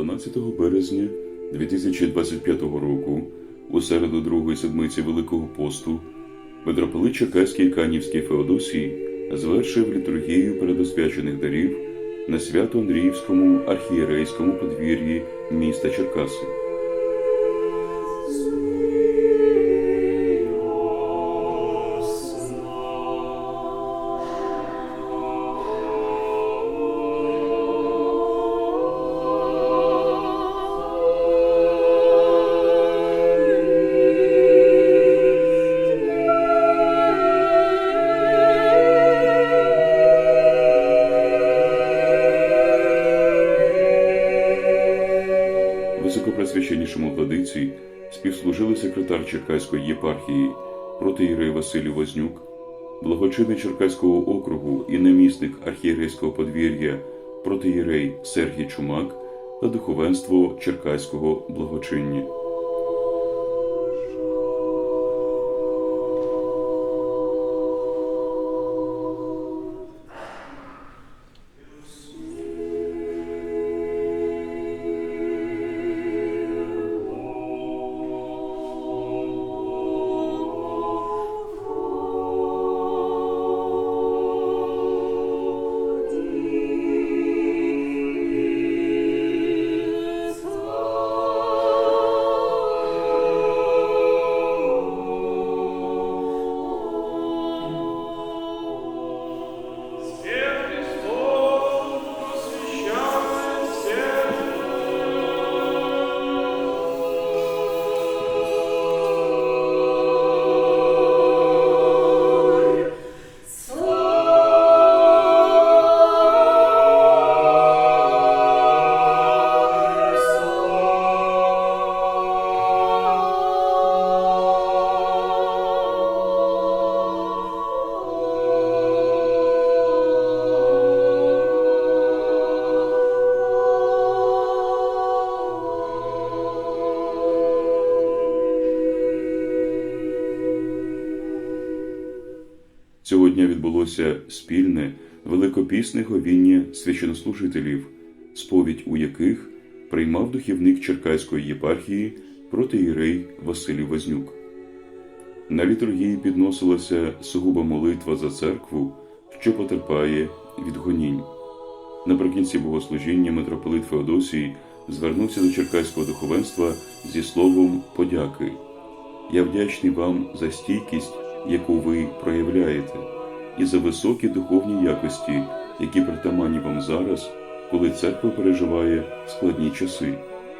17 березня 2025 року, у середу другої седмиці Великого посту, митрополит Черкаський Канівський Феодосій звершив літургію передосвячених дарів на свято Андріївському архієрейському подвір'ї міста Черкаси. Високопресвященнішому владиці співслужили секретар Черкаської єпархії протиєрей Василю Вознюк, благочинний Черкаського округу і намісник архієрейського подвір'я протиєрей Сергій Чумак та духовенство Черкаського благочиння. Цього дня відбулося спільне великопісне говіння священнослужителів, сповідь у яких приймав духівник Черкаської єпархії протиєрей Василій Вознюк. На літургії підносилася сугуба молитва за церкву, що потерпає від гонінь. Наприкінці богослужіння митрополит Феодосій звернувся до черкаського духовенства зі словом подяки. Я вдячний вам за стійкість, яку ви проявляєте, і за високі духовні якості, які притаманні вам зараз, коли церква переживає складні часи,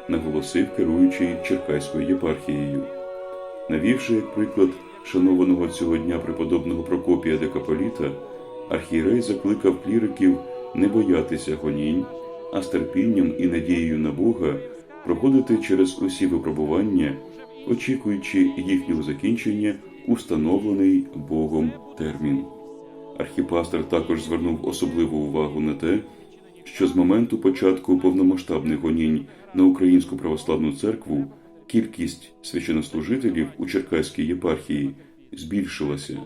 наголосив керуючий Черкаською єпархією. Навівши як приклад шанованого цього дня преподобного Прокопія Декаполіта, архієрей закликав кліриків не боятися гонінь, а з терпінням і надією на Бога проходити через усі випробування, очікуючи їхнього закінчення у встановлений Богом термін. Архіпастер також звернув особливу увагу на те, що з моменту початку повномасштабних гонінь на Українську православну церкву кількість священнослужителів у Черкаській єпархії збільшилася.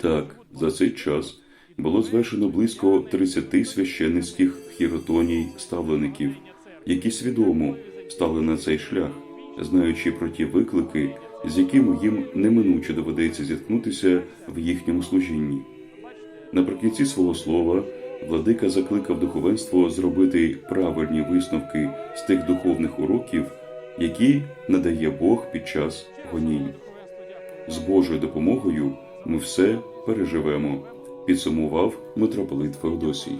Так, за цей час було звершено близько 30 священницьких хіротоній ставлеників, які свідомо стали на цей шлях, знаючи про ті виклики, з якими їм неминуче доведеться зіткнутися в їхньому служінні. Наприкінці свого слова владика закликав духовенство зробити правильні висновки з тих духовних уроків, які надає Бог під час гонінь. З Божою допомогою ми все переживемо, підсумував митрополит Феодосій.